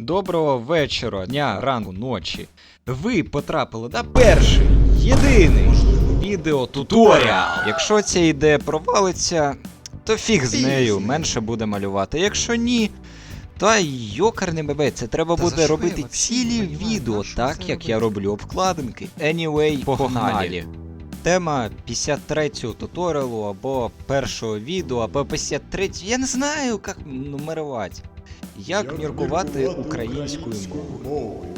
Доброго вечора, дня, ранку, ночі. Ви потрапили на перший, єдиний відеотуторіал. Якщо ця ідея провалиться, то фіг з нею, менше буде малювати. Якщо ні, то йокарне бебе, це треба Та буде робити цілі відео, так як я роблю обкладинки. Anyway, погнали. Тема 53-го туторіалу або першого відео, або 53 Я не знаю, як нумерувати. Як міркувати українською мовою.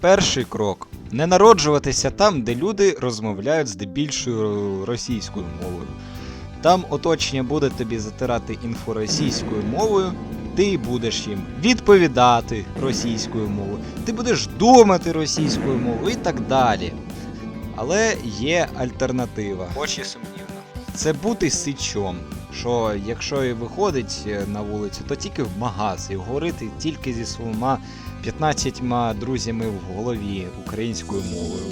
Перший крок. Не народжуватися там, де люди розмовляють здебільшою російською мовою. Там оточення буде тобі затирати інфо російською мовою, ти будеш їм відповідати російською мовою, ти будеш думати російською мовою і так далі. Але є альтернатива. Хоч і сумнівно. Це бути сичом. Що якщо і виходить е, на вулицю, то тільки в магаз і говорити тільки зі своїми 15 друзями в голові українською мовою.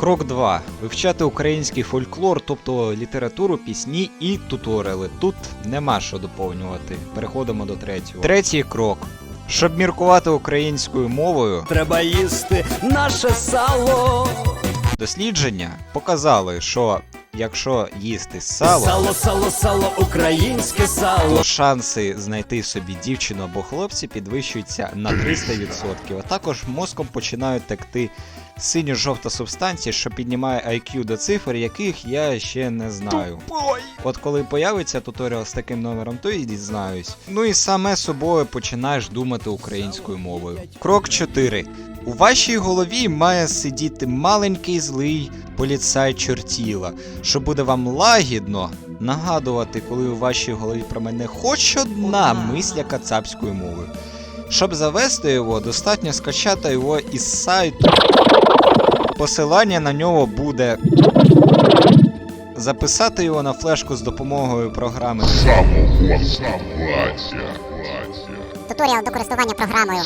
Крок 2. Вивчати український фольклор, тобто літературу, пісні і туторіали. Тут нема що доповнювати. Переходимо до третього. Третій крок. Щоб міркувати українською мовою, Треба їсти наше сало. Дослідження показали, що якщо їсти сало, Сало, сало, сало, українське сало. то шанси знайти собі дівчину або хлопця підвищуються на 300%. А також мозком починають текти синьо-жовта субстанція, що піднімає IQ до цифр, яких я ще не знаю. От коли появиться туторіал з таким номером, то і дізнаюсь. Ну і саме собою починаєш думати українською мовою. Крок 4. У вашій голові має сидіти маленький злий поліцай чортіла, що буде вам лагідно нагадувати, коли у вашій голові про мене хоч одна мисля кацапською мовою. Щоб завести його, достатньо скачати його із сайту. Посилання на нього буде. Записати його на флешку з допомогою програми Самогласна Туторіал до користування програмою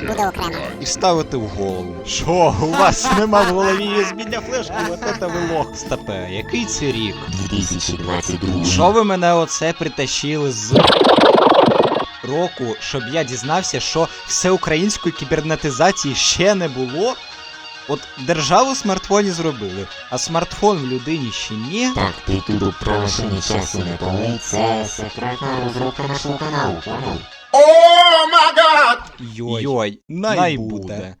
буде окремо. і вставити в голову. Що, у вас нема в голові USB для флешки? От це ви лох. Стопе, який це рік? 2022 Що ви мене оце притащили з року, щоб я дізнався, що всеукраїнської кібернетизації ще не було? От державу смартфоні зробили, а смартфон в людині ще ні. Так, ти тут про не часу не помий, це секретна розробка нашого каналу, понял? Йой, Йой най буде.